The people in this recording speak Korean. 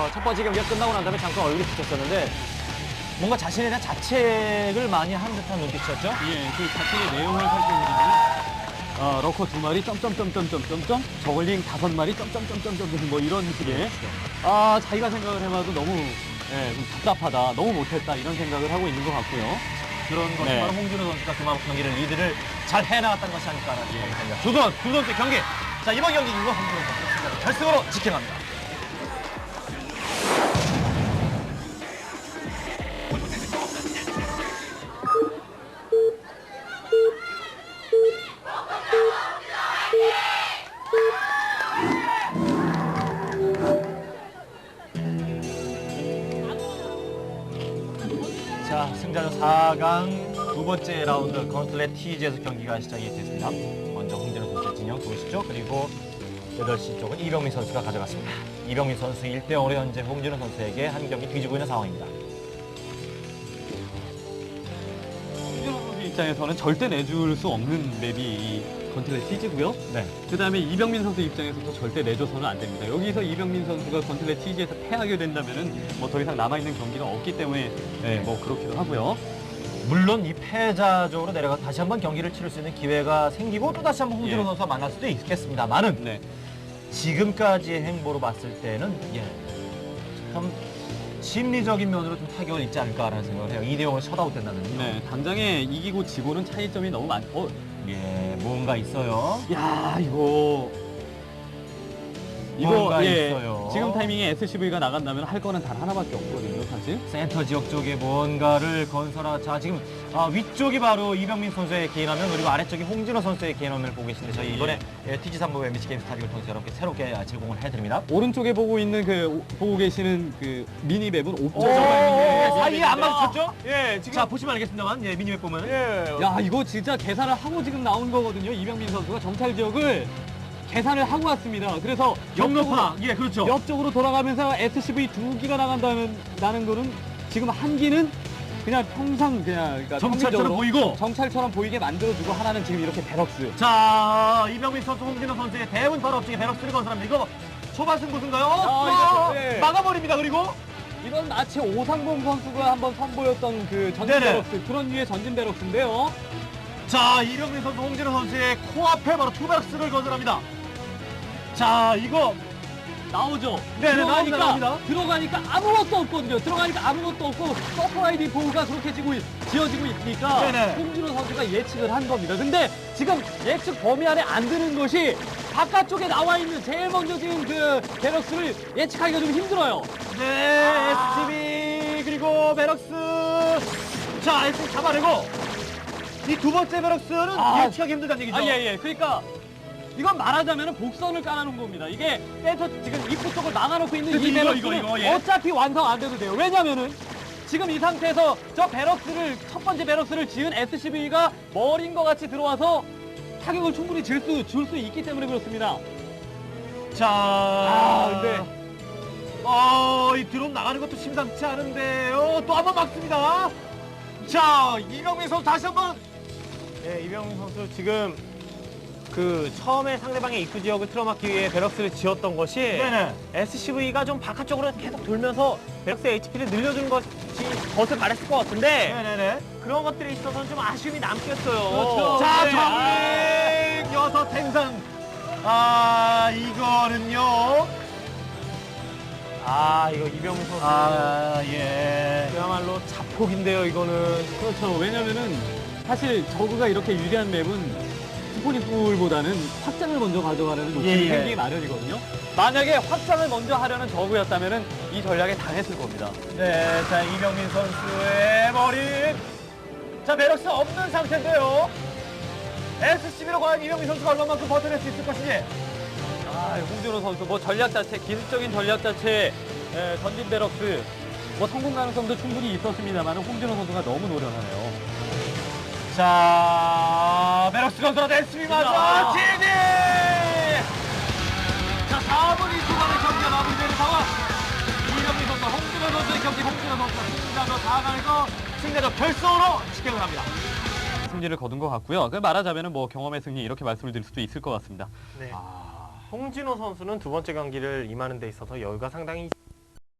어, 첫 번째 경기가 끝나고 난 다음에 잠깐 얼굴이 붙였었는데 뭔가 자신에 대한 자책을 많이 한 듯한 눈빛이었죠. 예, 그 자체의 내용을 살펴보면 어, 러커 두 마리 점점점점점점점 저글링 다섯 마리 점점점점점 뭐 이런 식의 아 자기가 생각을 해봐도 너무 예, 좀 답답하다 너무 못했다 이런 생각을 하고 있는 것 같고요. 그런 것이 네. 바로 홍준호 선수가 그만큼 경기를 리드를 잘 해나갔다는 것이 아닐까라는 생각이 듭니다. 두, 선, 두 선수의 경기. 자, 이번 경기 이거 홍준호 선수 결승으로 직행합니다. 자, 승자는 4강 두 번째 라운드 건슬렛 TG에서 경기가 시작이 됐습니다. 먼저 홍진호 선수의 진영 보시죠. 그리고 8시 쪽은 이병민 선수가 가져갔습니다. 이병민 선수 1대0으로 현재 홍진호 선수에게 한 경기 뒤지고 있는 상황입니다. 홍준호 선수 입장에서는 절대 내줄 수 없는 맵이 이 건틀렛 티지고요. 네. 그 다음에 이병민 선수 입장에서도 절대 내줘서는 안 됩니다. 여기서 이병민 선수가 건틀렛 티지에서 패하게 된다면은 뭐 더 이상 남아 있는 경기가 없기 때문에 네, 뭐 그렇기도 하고요. 물론 이 패자적으로 내려가 다시 한번 경기를 치를 수 있는 기회가 생기고 또 다시 한번 홍진호 예. 선수와 만날 수도 있겠습니다만은 네. 지금까지의 행보로 봤을 때는 예, 참 심리적인 면으로 좀 타격을 입지 않을까라는 생각을 해요. 2대 0을 셧아웃 된다는 요 네, 당장에 이기고 지고는 차이점이 너무 많. 어, 예, 뭔가 있어요. 야 이거 뭔가 이거 예, 있어요. 지금 타이밍에 SCV가 나간다면 할 거는 단 하나밖에 없거든요, 사실. 센터 지역 쪽에 뭔가를 건설하. 자 지금 아, 위쪽이 바로 이병민 선수의 개인 화면 그리고 아래쪽이 홍진호 선수의 개인 화면을 보고 계신데 저희 이번에 예, TG3부 MBC 게임 스타디오를 통해서 여러분께 새롭게 아, 제공을 해드립니다. 오른쪽에 보고 있는 그 오- 보고 계시는 그 미니맵은 오, 옵저버 예, 사이에 안마 마주쳤죠? 예, 지금 자 보시면 알겠습니다만 예, 미니맵 보면 예. 야 이거 진짜 계산을 하고 지금 나온 거거든요. 이병민 선수가 정찰 지역을 계산을 하고 왔습니다. 그래서 경로파 예 그렇죠. 옆쪽으로 돌아가면서 SCV 두 기가 나간다는 나는 거는 지금 한 기는 그냥 평상 그냥 그러니까 정찰처럼 평균적으로 보이고. 정찰처럼 보이게 만들어주고 하나는 지금 이렇게 베럭스. 자 이병민 선수 홍진호 선수의 대문 바로 앞쪽에 배럭스를 건설합니다. 이거 초반 승부수인가요? 아, 이거, 네. 막아버립니다. 그리고 이건 마치 오상범 선수가 한번 선보였던 그 전진 네네. 베럭스 그런 류의 전진 베럭스인데요. 자 이병민 선수 홍진호 선수의 코앞에 바로 투베럭스를 건설합니다. 자 이거 나오죠. 네네, 들어가니까 나옵니다, 나옵니다. 들어가니까 아무것도 없거든요. 들어가니까 아무것도 없고 서프라이디 보호가 그렇게 지고 있- 지어지고 있으니까 네네. 홍진호 선수가 예측을 한 겁니다. 근데 지금 예측 범위 안에 안 드는 것이 바깥쪽에 나와 있는 제일 먼저 지금 그 베럭스를 예측하기가 좀 힘들어요. 네, 아. SCB 그리고 베럭스. 자, SCB 잡아내고 이 두 번째 베럭스는 아. 예측하기 힘들다는 얘기죠. 아, 예, 예. 그러니까 이건 말하자면 복선을 깔아놓은 겁니다. 이게 센터 지금 입구 쪽을 막아놓고 있는 이 이거, 베럭스는 이거, 이거, 예. 어차피 완성 안 돼도 돼요. 왜냐면은 지금 이 상태에서 저 베럭스를 첫 번째 베럭스를 지은 SCV가 머린 것 같이 들어와서 타격을 충분히 줄수줄 수 있기 때문에 그렇습니다. 자, 아, 근데 어, 이 드론 나가는 것도 심상치 않은데요. 또 한 번 막습니다. 자, 이병민 선수 다시 한 번. 네, 이병민 선수 지금 그 처음에 상대방의 입구 지역을 틀어막기 위해 베럭스를 지었던 것이 네네. SCV가 좀 바깥쪽으로 계속 돌면서 베럭스의 HP를 늘려주는 것이 것을 바랬을 것 같은데 네네네. 그런 것들에 있어서는 좀 아쉬움이 남겠어요. 그렇죠. 자, 네. 정리 여섯 생산. 아, 이거는요. 아 이거 이병민 선수 아, 예. 그야말로 자폭인데요 이거는. 그렇죠. 왜냐면은 사실 저그가 이렇게 유리한 맵은 스포니풀보다는 확장을 먼저 가져가려는 욕심이 예, 예. 생기기 마련이거든요. 만약에 확장을 먼저 하려는 저그였다면은 이 전략에 당했을 겁니다. 네, 자 이병민 선수의 머리. 자 베럭스 없는 상태인데요. SCB로 과연 이병민 선수가 얼마만큼 버텨낼 수 있을 것인지. 아, 홍준호 선수 뭐 전략 자체, 기술적인 전략 자체, 에, 던진 베럭스 뭐 성공 가능성도 충분히 있었습니다만 홍준호 선수가 너무 노련하네요. 자 베럭스 건설한 SCB 마저 아. GD. 자 4분이 초반의 경기가 마무리되는 상황. 이병민 선수, 홍준호 선수의 경기, 홍준호 선수가 승자로 4강에서 승자적 결승으로 직행을 합니다. 승리를 거둔 것 같고요. 그 말하자면은 뭐 경험의 승리 이렇게 말씀을 드릴 수도 있을 것 같습니다. 네. 아, 홍진호 선수는 두 번째 경기를 임하는 데 있어서 여유가 상당히